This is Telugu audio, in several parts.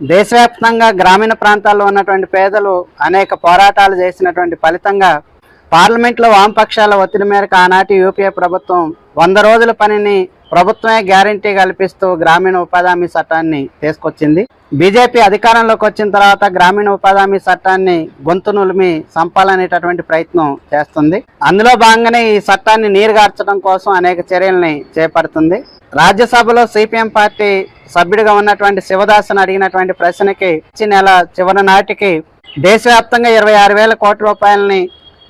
దేశవ్యాప్తంగా గ్రామీణ ప్రాంతాల్లో ఉన్నటువంటి పేదలు అనేక పోరాటాలు చేసినటువంటి ఫలితంగా పార్లమెంట్లో వామపక్షాల ఒత్తిడి మేరకు ఆనాటి యూపీఏ ప్రభుత్వం వంద రోజుల పనిని ప్రభుత్వమే గ్యారంటీ కల్పిస్తూ గ్రామీణ ఉపాధి హామీ చట్టాన్ని తీసుకొచ్చింది. బీజేపీ అధికారంలోకి వచ్చిన తర్వాత గ్రామీణ ఉపాధి హామీ చట్టాన్ని గొంతు నులిమి సంపాలనేటటువంటి ప్రయత్నం చేస్తుంది. అందులో భాగంగానే ఈ చట్టాన్ని నీరుగార్చడం కోసం అనేక చర్యల్ని చేపడుతుంది. రాజ్యసభలో సిపిఎం పార్టీ సభ్యుడిగా ఉన్నటువంటి శివదాసన్ అడిగినటువంటి ప్రశ్నకి వచ్చే నెల చివరి నాటికి దేశవ్యాప్తంగా ఇరవై ఆరు వేల కోట్ల రూపాయలని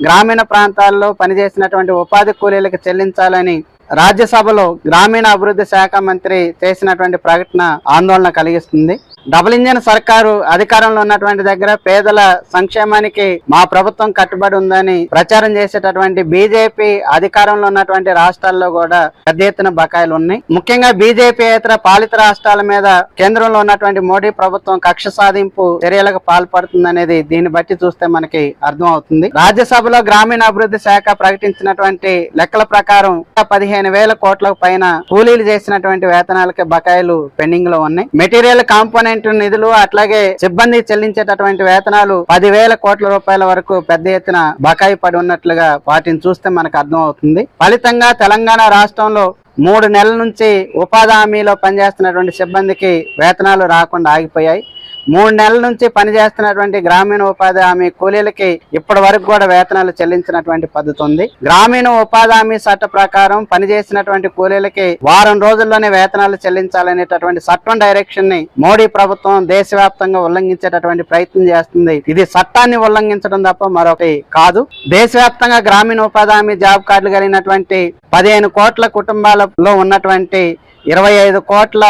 గ్రామీణ ప్రాంతాల్లో పనిచేసినటువంటి ఉపాధి కూలీలకు చెల్లించాలని రాజ్యసభలో గ్రామీణ అభివృద్ధి శాఖ మంత్రి చేసినటువంటి ప్రకటన ఆందోళన కలిగిస్తుంది. డబుల్ ఇంజన్ సర్కారు అధికారంలో ఉన్నటువంటి దగ్గర పేదల సంక్షేమానికి మా ప్రభుత్వం కట్టుబడి ఉందని ప్రచారం చేసేటటువంటి బీజేపీ అధికారంలో ఉన్నటువంటి రాష్ట్రాల్లో కూడా పెద్ద ఎత్తున బకాయిలు ఉన్నాయి. ముఖ్యంగా బీజేపీ ఇతర పాలిత రాష్ట్రాల మీద కేంద్రంలో ఉన్నటువంటి మోడీ ప్రభుత్వం కక్ష సాధింపు చర్యలకు పాల్పడుతుందనేది దీన్ని బట్టి చూస్తే మనకి అర్థం అవుతుంది రాజ్యసభలో గ్రామీణ అభివృద్ధి శాఖ ప్రకటించినటువంటి లెక్కల ప్రకారం పదిహేను వేల కోట్లకు పైన కూలీలు చేసినటువంటి వేతనాలకి బకాయిలు పెండింగ్లో ఉన్నాయి. మెటీరియల్ కాంపోనెంట్ నిధులు అట్లాగే సిబ్బంది చెల్లించేటటువంటి వేతనాలు పదివేల కోట్ల రూపాయల వరకు పెద్ద ఎత్తున బకాయి పడి ఉన్నట్లుగా వాటిని చూస్తే మనకు అర్థం అవుతుంది ఫలితంగా తెలంగాణ రాష్ట్రంలో మూడు నెలల నుంచి ఉపాధి హామీలో పనిచేస్తున్నటువంటి సిబ్బందికి వేతనాలు రాకుండా ఆగిపోయాయి. మూడు నెలల నుంచి పనిచేస్తున్నటువంటి గ్రామీణ ఉపాధి హామీ కూలీలకి ఇప్పటి వరకు కూడా వేతనాలు చెల్లించినటువంటి పద్ధతి ఉంది. గ్రామీణ ఉపాధి హామీ చట్ట ప్రకారం పనిచేసినటువంటి కూలీలకి వారం రోజుల్లోనే వేతనాలు చెల్లించాలనేటటువంటి చట్టం డైరెక్షన్ని మోడీ ప్రభుత్వం దేశవ్యాప్తంగా ఉల్లంఘించేటటువంటి ప్రయత్నం చేస్తుంది. ఇది చట్టాన్ని ఉల్లంఘించడం తప్ప మరొకటి కాదు. దేశవ్యాప్తంగా గ్రామీణ ఉపాధి హామీ జాబ్ కార్డులు కలిగినటువంటి పదిహేను కోట్ల కుటుంబాలలో ఉన్నటువంటి ఇరవై ఐదు కోట్ల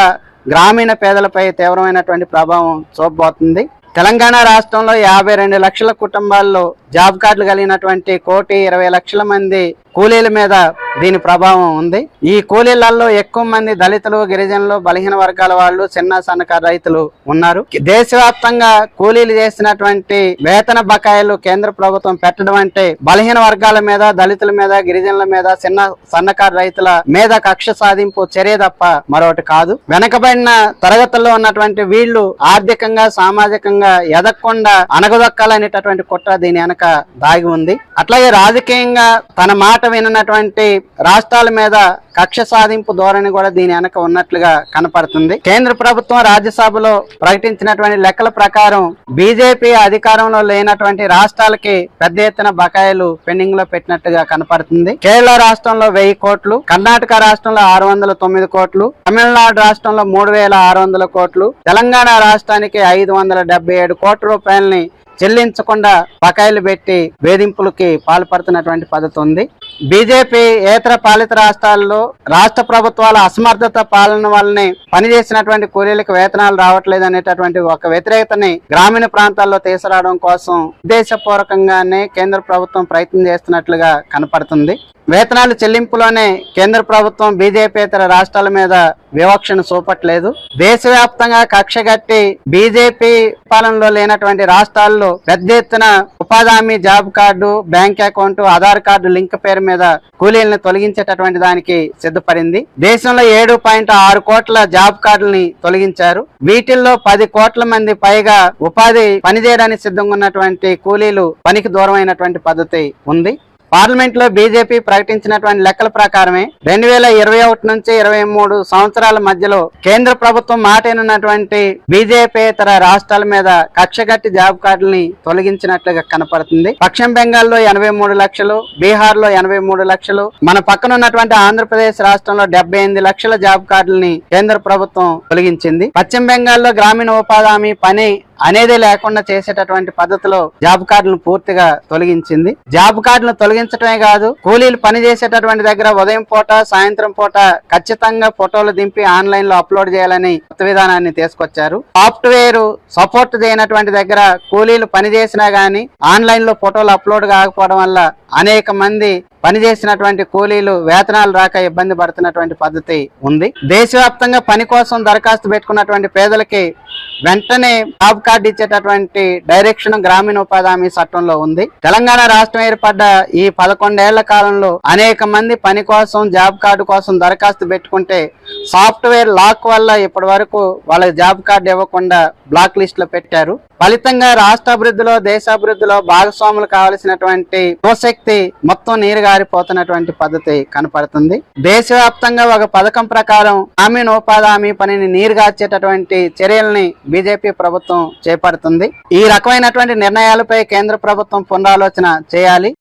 గ్రామీణ పేదలపై తీవ్రమైనటువంటి ప్రభావం చూపబోతుంది. తెలంగాణ రాష్ట్రంలో యాభై రెండు లక్షల కుటుంబాల్లో జాబ్ కార్డులు కలిగినటువంటి కోటి ఇరవై లక్షల మంది కూలీల మీద దీని ప్రభావం ఉంది. ఈ కూలీలలో ఎక్కువ మంది దళితులు గిరిజనులు బలహీన వర్గాల వాళ్ళు చిన్న సన్నకారు రైతులు ఉన్నారు. దేశవ్యాప్తంగా కూలీలు చేసినటువంటి వేతన బకాయిలు కేంద్ర ప్రభుత్వం పెట్టడం అంటే బలహీన వర్గాల మీద దళితుల మీద గిరిజనుల మీద చిన్న సన్నకారు రైతుల మీద కక్ష సాధింపు చర్య తప్ప మరొకటి కాదు. వెనకబడిన తరగతుల్లో ఉన్నటువంటి వీళ్ళు ఆర్థికంగా సామాజికంగా ఎదగకుండా అనగదొక్కాలనేటటువంటి కుట్ర దీని వెనక దాగి ఉంది. అట్లాగే రాజకీయంగా తన మాట విననటువంటి రాష్ట్రాల మీద కక్ష సాధింపు ధోరణి కూడా దీని వెనక ఉన్నట్లుగా కనపడుతుంది. కేంద్ర ప్రభుత్వం రాజ్యసభలో ప్రకటించినటువంటి లెక్కల ప్రకారం బీజేపీ అధికారంలో లేనటువంటి రాష్ట్రాలకి పెద్ద ఎత్తున బకాయిలు పెండింగ్లో పెట్టినట్టుగా కనపడుతుంది. కేరళ రాష్ట్రంలో వెయ్యి కోట్లు కర్ణాటక రాష్ట్రంలో ఆరు వందల తొమ్మిది కోట్లు తమిళనాడు రాష్ట్రంలో మూడు వేల ఆరు వందల కోట్లు తెలంగాణ రాష్ట్రానికి ఐదు వందల ఏడు కోట్ల రూపాయలని చెల్లించకుండా బకాయిలు పెట్టి వేధింపులకి పాల్పడుతున్నటువంటి పద్ధతి ఉంది. బీజేపీ ఏతర పాలిత రాష్ట్రాల్లో రాష్ట్ర ప్రభుత్వాల అసమర్థత పాలన వల్లనే పనిచేసినటువంటి కూలీలకు వేతనాలు రావట్లేదు అనేటటువంటి ఒక వ్యతిరేకతని గ్రామీణ ప్రాంతాల్లో తీసుకురావడం కోసం ఉద్దేశపూర్వకంగానే కేంద్ర ప్రభుత్వం ప్రయత్నం చేస్తున్నట్లుగా కనపడుతుంది. వేతనాలు చెల్లింపులోనే కేంద్ర ప్రభుత్వం బీజేపీతర రాష్ట్రాల మీద వివక్షను చూపట్లేదు. దేశవ్యాప్తంగా కక్షగట్టి బీజేపీ పాలనలో లేనటువంటి రాష్ట్రాల్లో పెద్ద ఎత్తున ఉపాధి హామీ job card bank account Aadhaar card link పేరు మీద కూలీలను తొలగించేటటువంటి దానికి సిద్ధపడింది. దేశంలో ఏడు పాయింట్ ఆరు కోట్ల జాబ్ కార్డుల్ని తొలగించారు. వీటిల్లో పది కోట్ల మంది పైగా ఉపాధి పనిచేయడానికి సిద్ధంగా ఉన్నటువంటి కూలీలు పనికి దూరమైనటువంటి పద్ధతి ఉంది. పార్లమెంట్లో బీజేపీ ప్రకటించినటువంటి లెక్కల ప్రకారమే రెండు వేల ఇరవై ఒకటి నుంచి ఇరవై మూడు సంవత్సరాల మధ్యలో కేంద్ర ప్రభుత్వం మాటైనటువంటి బీజేపీతర రాష్ట్రాల మీద కక్షగట్టి జాబ్ కార్డుల్ని తొలగించినట్లుగా కనపడుతుంది. పశ్చిమ బెంగాల్లో ఎనభై మూడు లక్షలు బీహార్లో ఎనభై మూడు లక్షలు మన పక్కన ఉన్నటువంటి ఆంధ్రప్రదేశ్ రాష్ట్రంలో డెబ్బై ఎనిమిది లక్షల జాబ్ కార్డుల్ని కేంద్ర ప్రభుత్వం తొలగించింది. పశ్చిమ బెంగాల్లో గ్రామీణ ఉపాధి హామీ పని అనేది లేకుండా చేసేటటువంటి పద్ధతిలో జాబ్ కార్డులను పూర్తిగా తొలగించింది. జాబ్ కార్డులను తొలగించడమే కాదు కూలీలు పనిచేసేటటువంటి దగ్గర ఉదయం పూట సాయంత్రం పూట ఖచ్చితంగా ఫోటోలు దింపి ఆన్లైన్లో అప్లోడ్ చేయాలని కొత్త విధానాన్ని తీసుకొచ్చారు. సాఫ్ట్వేర్ సపోర్ట్ చేయనటువంటి దగ్గర కూలీలు పనిచేసినా గానీ ఆన్లైన్లో ఫోటోలు అప్లోడ్ కాకపోవడం వల్ల అనేక మంది పనిచేసినటువంటి కూలీలు వేతనాలు రాక ఇబ్బంది పడుతున్నటువంటి పద్ధతి ఉంది. దేశవ్యాప్తంగా పని కోసం దరఖాస్తు పెట్టుకున్నటువంటి పేదలకి వెంటనే జాబ్ కార్డు ఇచ్చేటటువంటి డైరెక్షన్ గ్రామీణ ఉపాధి హామీ చట్టంలో ఉంది. తెలంగాణ రాష్ట్రం ఏర్పడ్డ ఈ పదకొండేళ్ళ కాలంలో అనేక మంది పని కోసం జాబ్ కార్డు కోసం దరఖాస్తు పెట్టుకుంటే సాఫ్ట్వేర్ లాక్ వల్ల ఇప్పటి వరకు వాళ్ళకి జాబ్ కార్డు ఇవ్వకుండా బ్లాక్ లిస్ట్లో పెట్టారు. ఫలితంగా రాష్ట్ర అభివృద్ధిలో దేశాభివృద్ధిలో భాగస్వాములు కావలసినటువంటి యువశక్తి మొత్తం నీరు గారిపోతున్నటువంటి పద్ధతి కనపడుతుంది. దేశవ్యాప్తంగా ఒక పథకం ప్రకారం హామీ ఉపాధి హామీ పనిని నీరుగార్చేటటువంటి చర్యల్ని బీజేపీ ప్రభుత్వం చేపడుతుంది. ఈ రకమైనటువంటి నిర్ణయాలపై కేంద్ర ప్రభుత్వం పునరాలోచన చేయాలి.